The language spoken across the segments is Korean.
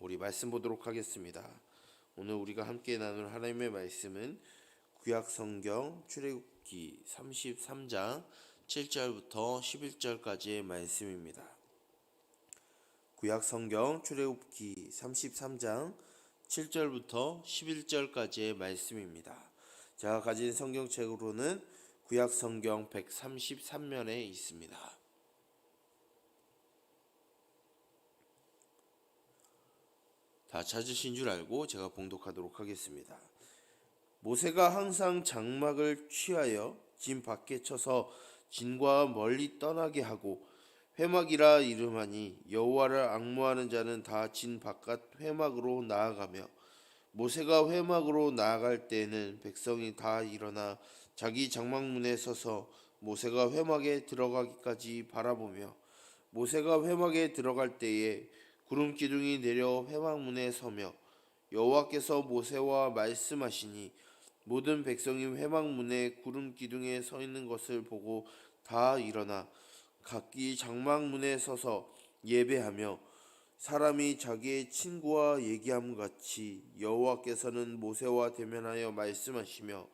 우리 말씀 보도록 하겠습니다. 오늘 우리가 함께 나눌 하나님의 말씀은 구약 성경 출애굽기 33장 7절부터 11절까지의 말씀입니다. 구약 성경 출애굽기 33장 7절부터 11절까지의 말씀입니다. 제가 가진 성경책으로는 구약 성경 133면에 있습니다. 다 찾으신 줄 알고 제가 봉독하도록 하겠습니다. 모세가 항상 장막을 취하여 진 밖에 쳐서 진과 멀리 떠나게 하고 회막이라 이름하니 여호와를 악무하는 자는 다 진 바깥 회막으로 나아가며 모세가 회막으로 나아갈 때에는 백성이 다 일어나 자기 장막문에 서서 모세가 회막에 들어가기까지 바라보며 모세가 회막에 들어갈 때에 구름 기둥이 내려 회막문에 서며 여호와께서 모세와 말씀하시니 모든 백성이 회막문에 구름 기둥에 서 있는 것을 보고 다 일어나 각기 장막문에 서서 예배하며 사람이 자기의 친구와 얘기함 같이 여호와께서는 모세와 대면하여 말씀하시며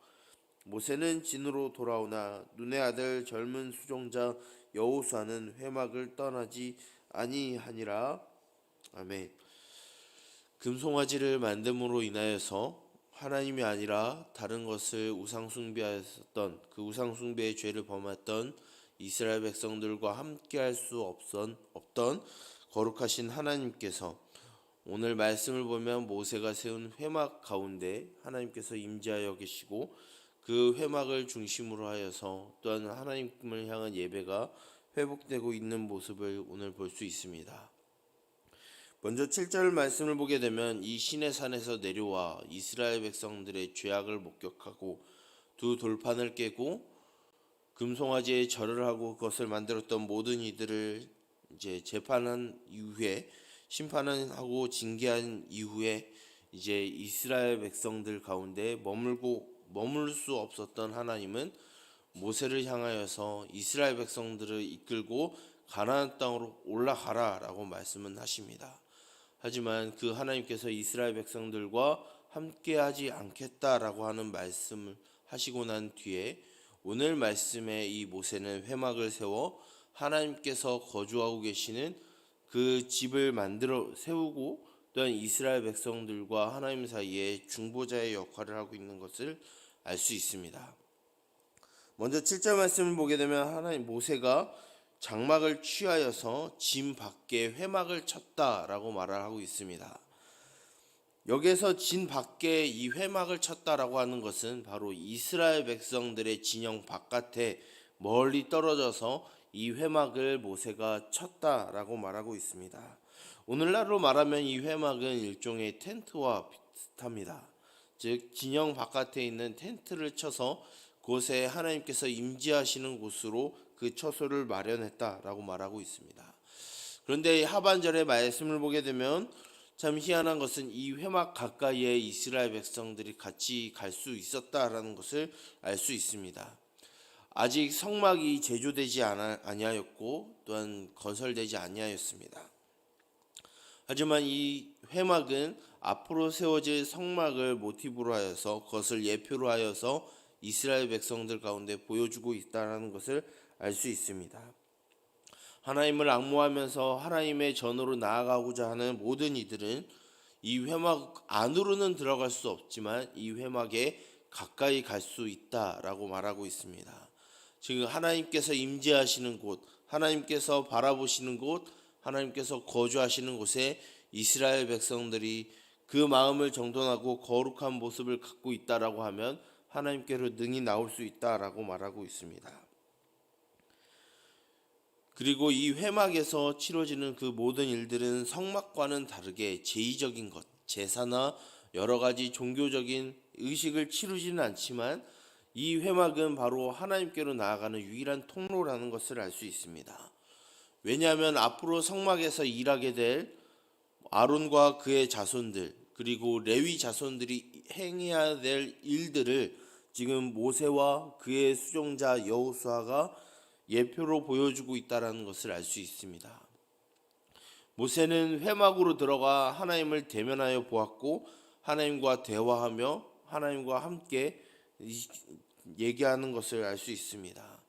모세는 진으로 돌아오나 눈의 아들 젊은 수종자 여호수아는 회막을 떠나지 아니하니라 아멘. 금송아지를 만듦으로 인하여서 하나님이 아니라 다른 것을 우상 숭배하였던 그 우상 숭배의 죄를 범했던 이스라엘 백성들과 함께할 수 없던 없던 거룩하신 하나님께서 오늘 말씀을 보면 모세가 세운 회막 가운데 하나님께서 임재하여 계시고 그 회막을 중심으로 하여서 또한 하나님을 향한 예배가 회복되고 있는 모습을 오늘 볼 수 있습니다. 먼저 7절 말씀을 보게 되면 이 신의 산에서 내려와 이스라엘 백성들의 죄악을 목격하고 두 돌판을 깨고 금송아지에 절을 하고 그것을 만들었던 모든 이들을 이제 재판한 이후에 심판은 하고 징계한 이후에 이제 이스라엘 백성들 가운데 머물고 머물 수 없었던 하나님은 모세를 향하여서 이스라엘 백성들을 이끌고 가나안 땅으로 올라가라라고 말씀은 하십니다. 하지만 그 하나님께서 이스라엘 백성들과 함께하지 않겠다라고 하는 말씀을 하시고 난 뒤에 오늘 말씀에 이 모세는 회막을 세워 하나님께서 거주하고 계시는 그 집을 만들어 세우고 또한 이스라엘 백성들과 하나님 사이에 중보자의 역할을 하고 있는 것을 알 수 있습니다. 먼저 7절 말씀을 보게 되면 하나님 모세가 장막을 취하여서 짐 밖에 회막을 쳤다라고 말을 하고 있습니다. 여기에서 진 밖에 이 회막을 쳤다라고 하는 것은 바로 이스라엘 백성들의 진영 바깥에 멀리 떨어져서 이 회막을 모세가 쳤다라고 말하고 있습니다. 오늘날로 말하면 이 회막은 일종의 텐트와 비슷합니다. 즉 진영 바깥에 있는 텐트를 쳐서 곳에 하나님께서 임재하시는 곳으로 그 처소를 마련했다라고 말하고 있습니다. 그런데 하반절의 말씀을 보게 되면 참 희한한 것은 이 회막 가까이에 이스라엘 백성들이 같이 갈 수 있었다라는 것을 알 수 있습니다. 아직 성막이 제조되지 아니하였고 또한 건설되지 아니하였습니다. 하지만 이 회막은 앞으로 세워질 성막을 모티브로 하여서 그것을 예표로 하여서 이스라엘 백성들 가운데 보여주고 있다라는 것을 알 수 있습니다. 하나님을 악무하면서 하나님의 전으로 나아가고자 하는 모든 이들은 이 회막 안으로는 들어갈 수 없지만 이 회막에 가까이 갈 수 있다라고 말하고 있습니다. 지금 하나님께서 임재하시는 곳, 하나님께서 바라보시는 곳, 하나님께서 거주하시는 곳에 이스라엘 백성들이 그 마음을 정돈하고 거룩한 모습을 갖고 있다라고 하면 하나님께로 능히 나올 수 있다라고 말하고 있습니다. 그리고 이 회막에서 치러지는 그 모든 일들은 성막과는 다르게 제의적인 것, 제사나 여러 가지 종교적인 의식을 치르지는 않지만 이 회막은 바로 하나님께로 나아가는 유일한 통로라는 것을 알 수 있습니다. 왜냐하면 앞으로 성막에서 일하게 될 아론과 그의 자손들 그리고 레위 자손들이 행해야 될 일들을 지금 모세와 그의 수종자 여호수아가 예표로 보여주고 있다라는 것을 알 수 있습니다. 모세는 회막으로 들어가 하나님을 대면하여 보았고 하나님과 대화하며 하나님과 함께 이- 얘기하는 것을 알 수 있습니다.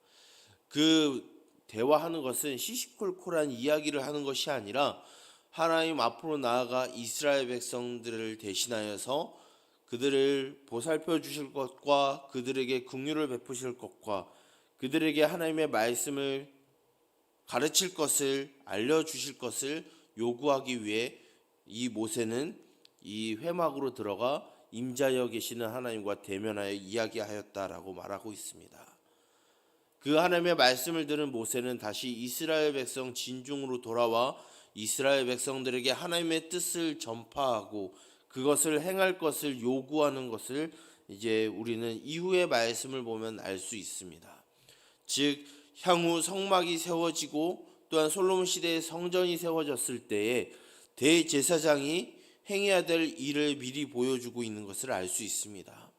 그 대화하는 것은 시시콜콜한 이야기를 하는 것이 아니라 하나님 앞으로 나아가 이스라엘 백성들을 대신하여서 그들을 보살펴 주실 것과 그들에게 긍휼을 베푸실 것과 그들에게 하나님의 말씀을 가르칠 것을 알려 주실 것을 요구하기 위해 이 모세는 이 회막으로 들어가 임자여 계시는 하나님과 대면하여 이야기하였다라고 말하고 있습니다. 그 하나님의 말씀을 들은 모세는 다시 이스라엘 백성 진중으로 돌아와 이스라엘 백성들에게 하나님의 뜻을 전파하고 그것을 행할 것을 요구하는 것을 이제 우리는 이후의 말씀을 보면 알 수 있습니다. 즉 향후 성막이 세워지고 또한 솔로몬 시대에 성전이 세워졌을 때에 대제사장이 행해야 될 일을 미리 보여주고 있는 것을 알 수 있습니다.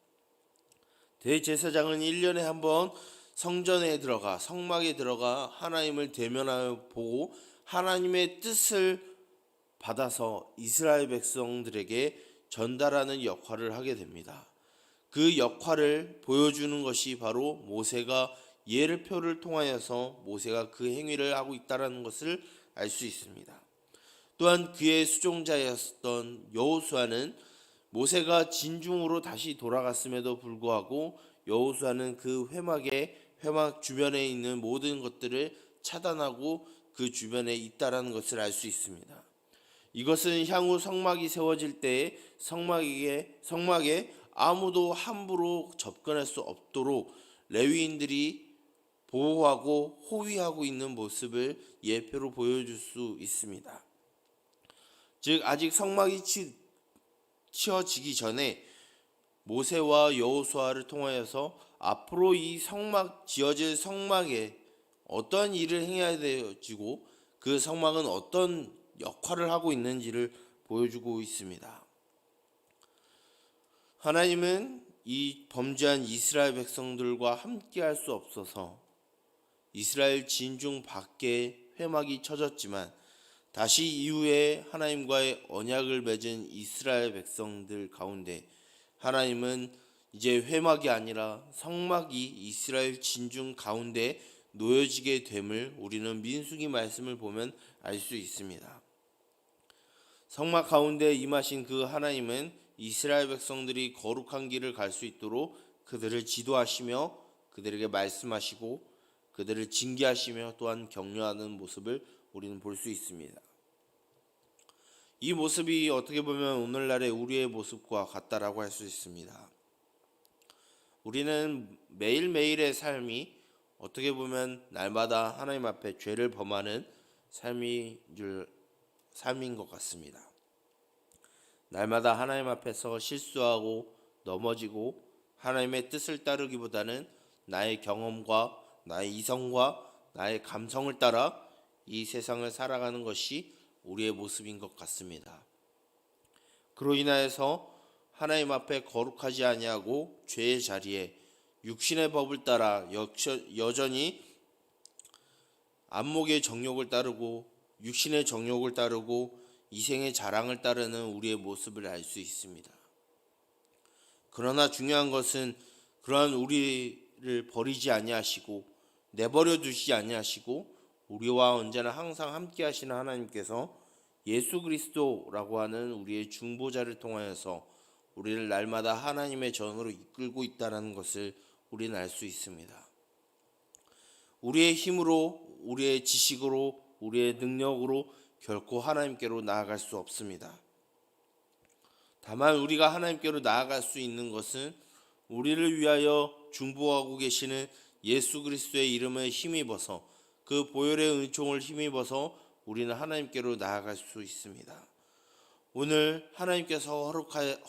대제사장은 1년에 한 번 성전에 들어가 성막에 들어가 하나님을 대면하여 보고 하나님의 뜻을 받아서 이스라엘 백성들에게 전달하는 역할을 하게 됩니다. 그 역할을 보여주는 것이 바로 모세가 예를표를 통하여서 모세가 그 행위를 하고 있다라는 것을 알 수 있습니다. 또한 그의 수종자였던 여호수아는 모세가 진중으로 다시 돌아갔음에도 불구하고 여호수아는 그 회막에 회막 주변에 있는 모든 것들을 차단하고 그 주변에 있다라는 것을 알 수 있습니다. 이것은 향후 성막이 세워질 때에 성막에 성막에 아무도 함부로 접근할 수 없도록 레위인들이 보호하고 호위하고 있는 모습을 예표로 보여줄 수 있습니다. 즉 아직 성막이 치, 치어지기 전에 모세와 여호수아를 통하여서 앞으로 이 성막 지어질 성막에 어떤 일을 행해야 되어지고 그 성막은 어떤 역할을 하고 있는지를 보여주고 있습니다. 하나님은 이 범죄한 이스라엘 백성들과 함께 할 수 없어서 이스라엘 진중 밖에 회막이 쳐졌지만 다시 이후에 하나님과의 언약을 맺은 이스라엘 백성들 가운데 하나님은 이제 회막이 아니라 성막이 이스라엘 진중 가운데 놓여지게 됨을 우리는 민수기 말씀을 보면 알 수 있습니다. 성막 가운데 임하신 그 하나님은 이스라엘 백성들이 거룩한 길을 갈 수 있도록 그들을 지도하시며 그들에게 말씀하시고 그들을 징계하시며 또한 격려하는 모습을 우리는 볼 수 있습니다. 이 모습이 어떻게 보면 오늘날의 우리의 모습과 같다라고 할 수 있습니다. 우리는 매일매일의 삶이 어떻게 보면 날마다 하나님 앞에 죄를 범하는 삶이 줄 삶인 것 같습니다. 날마다 하나님 앞에서 실수하고 넘어지고 하나님의 뜻을 따르기보다는 나의 경험과 나의 이성과 나의 감성을 따라 이 세상을 살아가는 것이 우리의 모습인 것 같습니다. 그로 인하여서 하나님 앞에 거룩하지 아니하고 죄의 자리에 육신의 법을 따라 여전히 안목의 정욕을 따르고 육신의 정욕을 따르고 이생의 자랑을 따르는 우리의 모습을 알 수 있습니다. 그러나 중요한 것은 그러한 우리 를 버리지 아니하시고 내버려 두시지 아니하시고 우리와 언제나 항상 함께 하시는 하나님께서 예수 그리스도라고 하는 우리의 중보자를 통하여서 우리를 날마다 하나님의 전으로 이끌고 있다는 것을 우리는 알 수 있습니다. 우리의 힘으로, 우리의 지식으로, 우리의 능력으로 결코 하나님께로 나아갈 수 없습니다. 다만 우리가 하나님께로 나아갈 수 있는 것은 우리를 위하여 중보하고 계시는 예수 그리스도의 이름을 힘입어서 그 보혈의 은총을 힘입어서 우리는 하나님께로 나아갈 수 있습니다. 오늘 하나님께서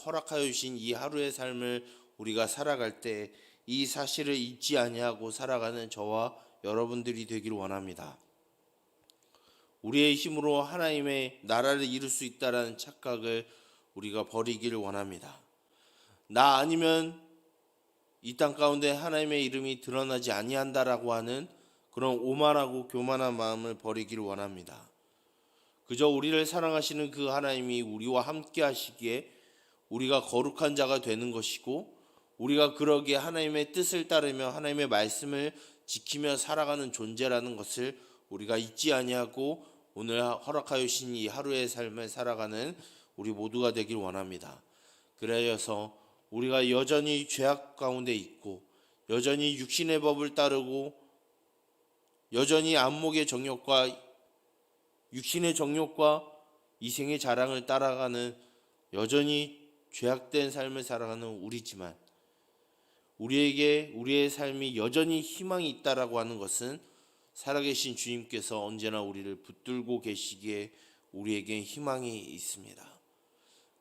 허락하여 주신 이 하루의 삶을 우리가 살아갈 때 이 사실을 잊지 아니하고 살아가는 저와 여러분들이 되기를 원합니다. 우리의 힘으로 하나님의 나라를 이룰 수 있다라는 착각을 우리가 버리기를 원합니다. 나 아니면 이 땅 가운데 하나님의 이름이 드러나지 아니한다라고 하는 그런 오만하고 교만한 마음을 버리기를 원합니다. 그저 우리를 사랑하시는 그 하나님이 우리와 함께 하시기에 우리가 거룩한 자가 되는 것이고 우리가 그러기에 하나님의 뜻을 따르며 하나님의 말씀을 지키며 살아가는 존재라는 것을 우리가 잊지 아니하고 오늘 허락하여 주신 이 하루의 삶을 살아가는 우리 모두가 되길 원합니다. 그래서 우리가 여전히 죄악 가운데 있고 여전히 육신의 법을 따르고 여전히 안목의 정욕과 육신의 정욕과 이생의 자랑을 따라가는 여전히 죄악된 삶을 살아가는 우리지만 우리에게 우리의 삶이 여전히 희망이 있다라고 하는 것은 살아계신 주님께서 언제나 우리를 붙들고 계시기에 우리에게 희망이 있습니다.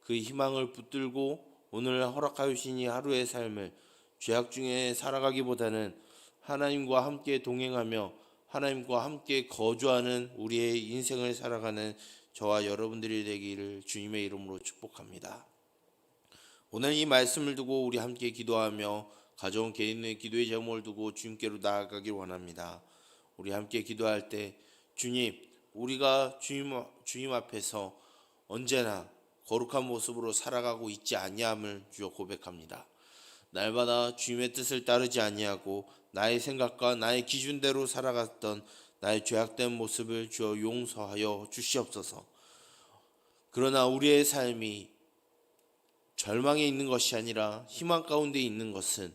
그 희망을 붙들고 오늘 허락하여 이 하루의 삶을 죄악 중에 살아가기보다는 하나님과 함께 동행하며 하나님과 함께 거주하는 우리의 인생을 살아가는 저와 여러분들이 되기를 주님의 이름으로 축복합니다. 오늘 이 말씀을 두고 우리 함께 기도하며 가져온 개인의 기도의 제목을 두고 주님께로 나아가길 원합니다. 우리 함께 기도할 때 주님, 우리가 주님 주님 앞에서 언제나 거룩한 모습으로 살아가고 있지 아니함을 주여 고백합니다. 날마다 주님의 뜻을 따르지 아니하고 나의 생각과 나의 기준대로 살아갔던 나의 죄악된 모습을 주여 용서하여 주시옵소서. 그러나 우리의 삶이 절망에 있는 것이 아니라 희망 가운데 있는 것은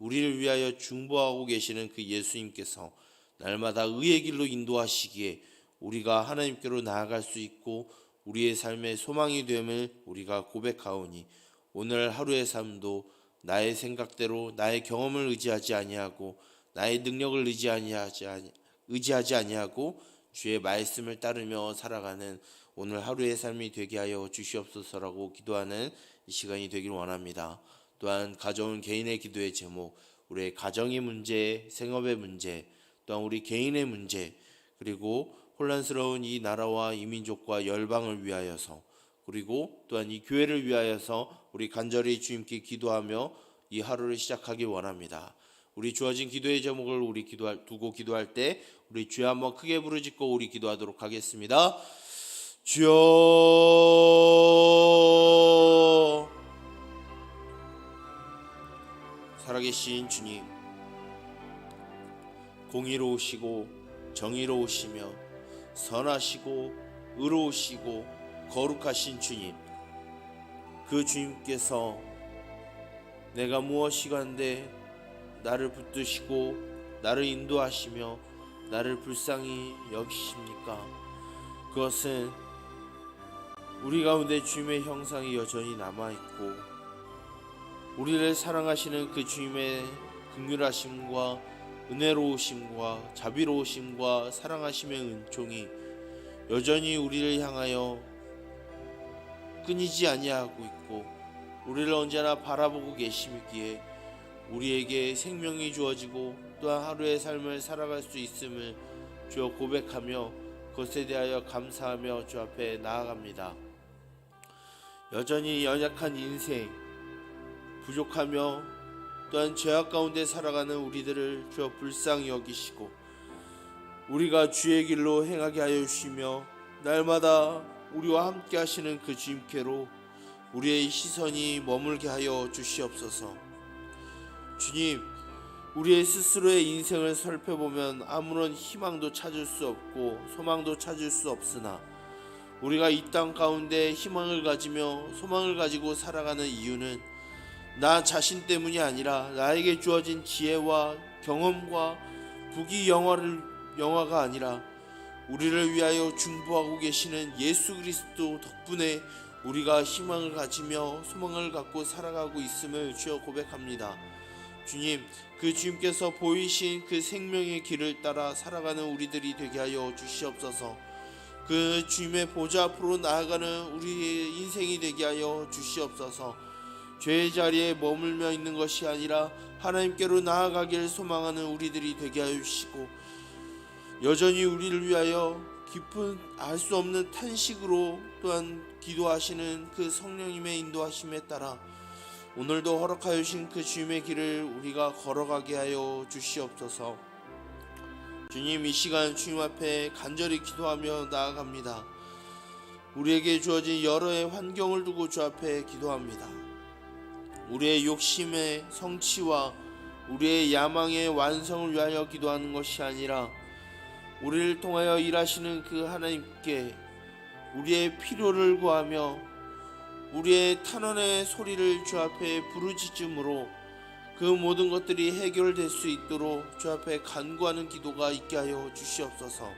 우리를 위하여 중보하고 계시는 그 예수님께서 날마다 의의 길로 인도하시기에 우리가 하나님께로 나아갈 수 있고 우리의 삶의 소망이 됨을 우리가 고백하오니 오늘 하루의 삶도 나의 생각대로 나의 경험을 의지하지 아니하고 나의 능력을 의지하지 아니 의지하지 아니하고 주의 말씀을 따르며 살아가는 오늘 하루의 삶이 되게 하여 주시옵소서라고 기도하는 이 시간이 되길 원합니다. 또한 가져온 개인의 기도의 제목, 우리의 가정의 문제, 생업의 문제, 또한 우리 개인의 문제, 그리고 혼란스러운 이 나라와 이 민족과 열방을 위하여서 그리고 또한 이 교회를 위하여서 우리 간절히 주님께 기도하며 이 하루를 시작하기 원합니다. 우리 주어진 기도의 제목을 우리 기도할 두고 기도할 때 우리 주여 한번 크게 부르짖고 우리 기도하도록 하겠습니다. 주여 살아계신 주님 공의로우시고 정의로우시며 선하시고 의로우시고 거룩하신 주님 그 주님께서 내가 무엇이간데 나를 붙드시고 나를 인도하시며 나를 불쌍히 여기십니까? 그것은 우리 가운데 주님의 형상이 여전히 남아 있고 우리를 사랑하시는 그 주님의 긍휼하심과 은혜로우심과 자비로우심과 사랑하심의 은총이 여전히 우리를 향하여 끊이지 아니하고 있고 우리를 언제나 바라보고 계시기에 우리에게 생명이 주어지고 또한 하루의 삶을 살아갈 수 있음을 주여 고백하며 그것에 대하여 감사하며 주 앞에 나아갑니다. 여전히 연약한 인생 부족하며 또한 죄악 가운데 살아가는 우리들을 주여 불쌍히 여기시고 우리가 주의 길로 행하게 하여 주시며 날마다 우리와 함께 하시는 그 주님께로 우리의 시선이 머물게 하여 주시옵소서. 주님, 우리의 스스로의 인생을 살펴보면 아무런 희망도 찾을 수 없고 소망도 찾을 수 없으나 우리가 이 땅 가운데 희망을 가지며 소망을 가지고 살아가는 이유는 나 자신 때문이 아니라 나에게 주어진 지혜와 경험과 부귀 영화를 영화가 아니라 우리를 위하여 중보하고 계시는 예수 그리스도 덕분에 우리가 희망을 가지며 소망을 갖고 살아가고 있음을 주여 고백합니다. 주님, 그 주님께서 보이신 그 생명의 길을 따라 살아가는 우리들이 되게 하여 주시옵소서. 그 주님의 보좌 앞으로 나아가는 우리의 인생이 되게 하여 주시옵소서. 죄의 자리에 머물며 있는 것이 아니라 하나님께로 나아가기를 소망하는 우리들이 되게 하여 주시고 여전히 우리를 위하여 깊은 알 수 없는 탄식으로 또한 기도하시는 그 성령님의 인도하심에 따라 오늘도 허락하여 주신 그 주님의 길을 우리가 걸어가게 하여 주시옵소서. 주님 이 시간 주님 앞에 간절히 기도하며 나아갑니다. 우리에게 주어진 여러의 환경을 두고 주 앞에 기도합니다. 우리의 욕심의 성취와 우리의 야망의 완성을 위하여 기도하는 것이 아니라 우리를 통하여 일하시는 그 하나님께 우리의 필요를 구하며 우리의 탄원의 소리를 주 앞에 부르짖음으로 그 모든 것들이 해결될 수 있도록 주 앞에 간구하는 기도가 있게 하여 주시옵소서.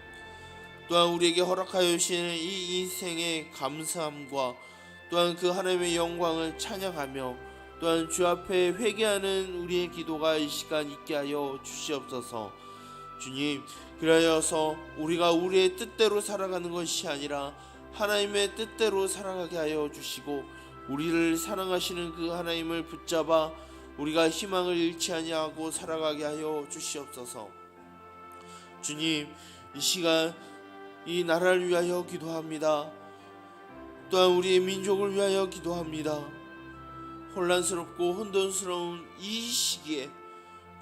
또한 우리에게 허락하여 주시는 이 인생의 감사함과 또한 그 하나님의 영광을 찬양하며 또한 주 앞에 회개하는 우리의 기도가 이 시간 있게 하여 주시옵소서. 주님, 그리하여서 우리가 우리의 뜻대로 살아가는 것이 아니라 하나님의 뜻대로 살아가게 하여 주시고 우리를 사랑하시는 그 하나님을 붙잡아 우리가 희망을 잃지 아니하고 살아가게 하여 주시옵소서. 주님, 이 시간 이 나라를 위하여 기도합니다. 또한 우리의 민족을 위하여 기도합니다. 혼란스럽고 혼돈스러운 이 시기에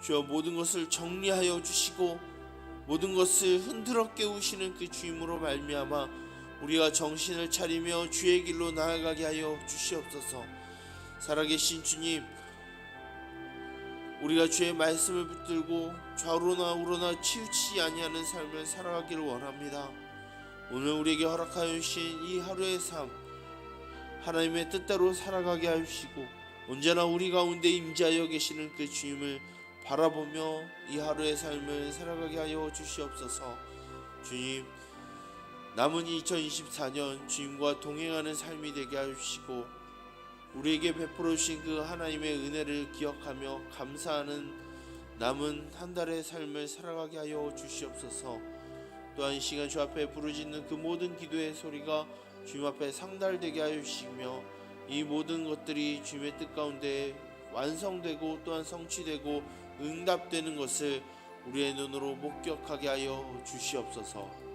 주여 모든 것을 정리하여 주시고 모든 것을 흔들어 깨우시는 그 주임으로 말미암아 우리가 정신을 차리며 주의 길로 나아가게 하여 주시옵소서. 살아계신 주님, 우리가 주의 말씀을 붙들고 좌우로나 우로나 치우치지 아니하는 삶을 살아가기를 원합니다. 오늘 우리에게 허락하여 주신 이 하루의 삶 하나님의 뜻대로 살아가게 하시고 언제나 우리 가운데 임재하여 계시는 그 주님을 바라보며 이 하루의 삶을 살아가게 하여 주시옵소서. 주님 남은 2024년 주님과 동행하는 삶이 되게 하시고 우리에게 베풀어 주신 그 하나님의 은혜를 기억하며 감사하는 남은 한 달의 삶을 살아가게 하여 주시옵소서. 또한 이 시간 주 앞에 부르짖는 그 모든 기도의 소리가 주님 앞에 상달되게 하여 주시며 이 모든 것들이 주님의 뜻 가운데 완성되고 또한 성취되고 응답되는 것을 우리의 눈으로 목격하게 하여 주시옵소서.